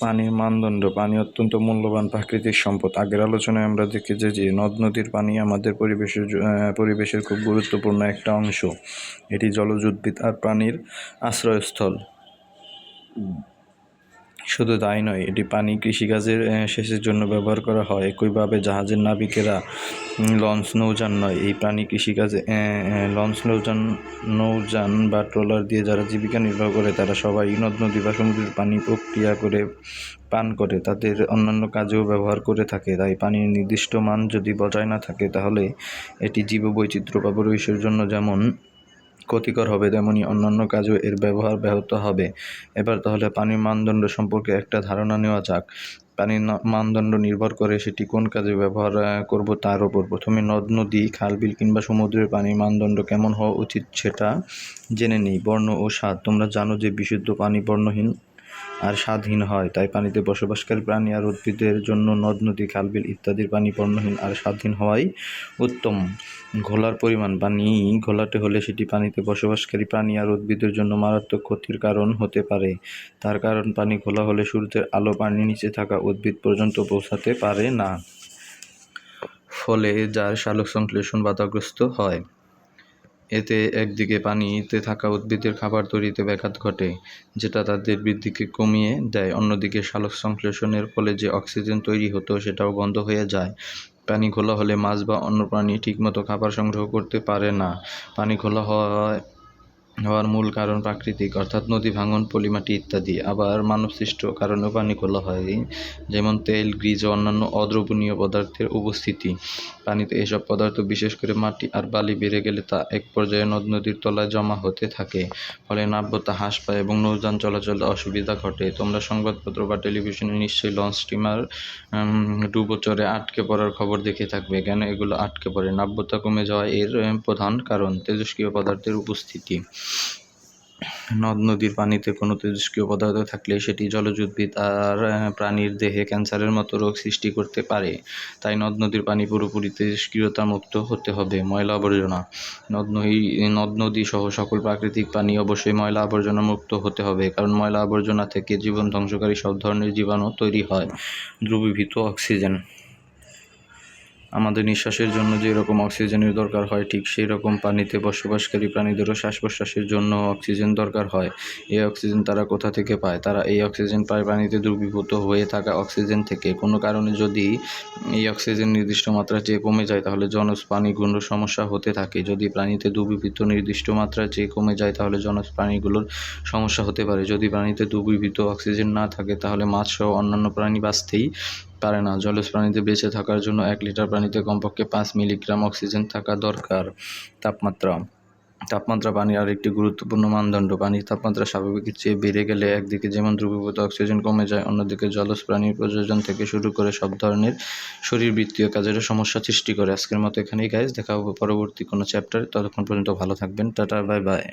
পানির মানদণ্ড, পানি অত্যন্ত মূল্যবান প্রাকৃতিক সম্পদ। আগের আলোচনায় আমরা দেখেছি যে নদ নদীর পানি আমাদের পরিবেশের পরিবেশের খুব গুরুত্বপূর্ণ একটা অংশ। এটি জলজ উদ্ভিদ আর প্রাণীর আশ্রয়স্থল। শুধু তাই নয়, এটি পানি কৃষিকাজের সেচের জন্য ব্যবহার করা হয়। একইভাবে জাহাজের নাবিকেরা লঞ্চ নৌযান নয়, এই প্রাণী কৃষিকাজে লঞ্চ নৌযান নৌযান বা ট্রলার দিয়ে যারা জীবিকা নির্বাহ করে, তারা সবাই নদ, নদী বা সমুদ্রের পানি প্রক্রিয়া করে, পান করে, তাদের অন্যান্য কাজেও ব্যবহার করে থাকে। তাই পানির নির্দিষ্ট মান যদি বজায় না থাকে, তাহলে এটি জীববৈচিত্র্য বা পরিবেশের জন্য যেমন ক্ষতিকর হবে, তেমনি অন্যান্য কাজেও এর ব্যবহার ব্যাহত হবে। এবার তাহলে পানির মানদণ্ড সম্পর্কে একটা ধারণা নেওয়া যাক। পানির মানদণ্ড নির্ভর করে সেটি কোন কাজে ব্যবহার করব তার উপর। প্রথমে নদ, নদী, খাল, বিল কিংবা সমুদ্রের পানির মানদণ্ড কেমন হওয়া উচিত সেটা জেনে নিই। বর্ণ ও স্বাদ, তোমরা জানো যে বিশুদ্ধ পানি বর্ণহীন আর স্বাদহীন হয়। তাই পানিতে বসবাসকারী প্রাণী আর উদ্ভিদের জন্য নদ, নদী, খালবিল ইত্যাদির পানি পণ্যহীন আর স্বাদহীন হওয়াই উত্তম। ঘোলার পরিমাণ পানি ঘোলাটে হলে সেটি পানিতে বসবাসকারী প্রাণী আর উদ্ভিদের জন্য মারাত্মক ক্ষতির কারণ হতে পারে। তার কারণ, পানি ঘোলা হলে সূর্যের আলো পানির নিচে থাকা উদ্ভিদ পর্যন্ত পৌঁছাতে পারে না। ফলে যার সালোক সংশ্লেষণ বাধাগ্রস্ত হয়। এতে একদিকে পানিতে থাকা উদ্ভিদের খাবার তৈরিতে ব্যাঘাত ঘটে, যেটা তাদের বৃদ্ধিকে কমিয়ে দেয়। অন্যদিকে সালোক সংশ্লেষণের ফলে যে অক্সিজেন তৈরি হতো, সেটাও বন্ধ হয়ে যায়। পানি ঘোলা হলে মাছ বা অন্য প্রাণী ঠিকমতো খাবার সংগ্রহ করতে পারে না। পানি ঘোলা হওয়ায় হওয়ার মূল কারণ প্রাকৃতিক, অর্থাৎ নদী ভাঙন, পলিমাটি ইত্যাদি। আবার মানবসৃষ্ট কারণেও পানি ঘোলা হয়, যেমন তেল, গ্রিজ ও অন্যান্য অদ্রবণীয় পদার্থের উপস্থিতি। পানিতে এসব পদার্থ, বিশেষ করে মাটি আর বালি, বেড়ে গেলে তা এক পর্যায়ে নদ নদীর তলায় জমা হতে থাকে। ফলে নাব্যতা হ্রাস পায় এবং নৌযান চলাচলে অসুবিধা ঘটে। তোমরা সংবাদপত্র বা টেলিভিশনে নিশ্চয়ই লঞ্চ স্টিমার ডুবোচরে আটকে পড়ার খবর দেখে থাকবে। কেন এগুলো আটকে পড়ে? নাব্যতা কমে যাওয়া এর প্রধান কারণ, তেজস্ক্রিয় পদার্থের উপস্থিতি। নদ নদীর পানিতে কোনো তেজস্ক্রিয় পদার্থ থাকলে সেটি জলজ উদ্ভিদ আর প্রাণীর দেহে ক্যান্সারের মতো রোগ সৃষ্টি করতে পারে। তাই নদ নদীর পানি পুরোপুরি তেজস্ক্রিয়তা মুক্ত হতে হবে, ময়লা আবর্জনা। নদ নদী নদ নদী সহ সকল প্রাকৃতিক পানি অবশ্যই ময়লা আবর্জনা মুক্ত হতে হবে, কারণ ময়লা আবর্জনা থেকে জীবন ধ্বংসকারী সব ধরনের জীবাণু তৈরি হয়। দ্রবীভূত অক্সিজেন। আমাদের নিঃশ্বাসের জন্য যে রকম অক্সিজেনের দরকার হয়, ঠিক সেই রকম পানিতে বসবাসকারী প্রাণীদেরও শ্বাস প্রশ্বাসের জন্য অক্সিজেন দরকার হয়। এই অক্সিজেন তারা কোথা থেকে পায়? তারা এই অক্সিজেন পায় পানিতে দ্রবীভূত হয়ে থাকা অক্সিজেন থেকে। কোনো কারণে যদি এই অক্সিজেন নির্দিষ্ট মাত্রা চেয়ে কমে যায়, তাহলে জনজ প্রাণীগুলোর সমস্যা হতে থাকে। যদি প্রাণীতে দ্রবীভূত নির্দিষ্ট মাত্রা চেয়ে কমে যায়, তাহলে জনজ প্রাণীগুলোর সমস্যা হতে পারে। যদি প্রাণীতে দ্রবীভূত অক্সিজেন না থাকে, তাহলে মাছ সহ অন্যান্য প্রাণী বাঁচতেই পারে না। জলজ প্রাণীতে বেঁচে থাকার জন্য এক লিটার পানিতে কমপক্ষে পাঁচ মিলিগ্রাম অক্সিজেন থাকা দরকার। তাপমাত্রা। তাপমাত্রা পানির আরেকটি গুরুত্বপূর্ণ মানদণ্ড। পানির তাপমাত্রা স্বাভাবিকের চেয়ে বেড়ে গেলে একদিকে যেমন দ্রবীভূত অক্সিজেন কমে যায়, অন্যদিকে জলজ প্রাণীর প্রযোজন থেকে শুরু করে সব ধরনের শরীরবৃত্তীয় কাজের সমস্যা সৃষ্টি করে। আজকের মতো এখানেই গাইজ দেখা হবে পরবর্তী কোনো চ্যাপ্টারে ততক্ষণ পর্যন্ত ভালো থাকবেন। Tata bye bye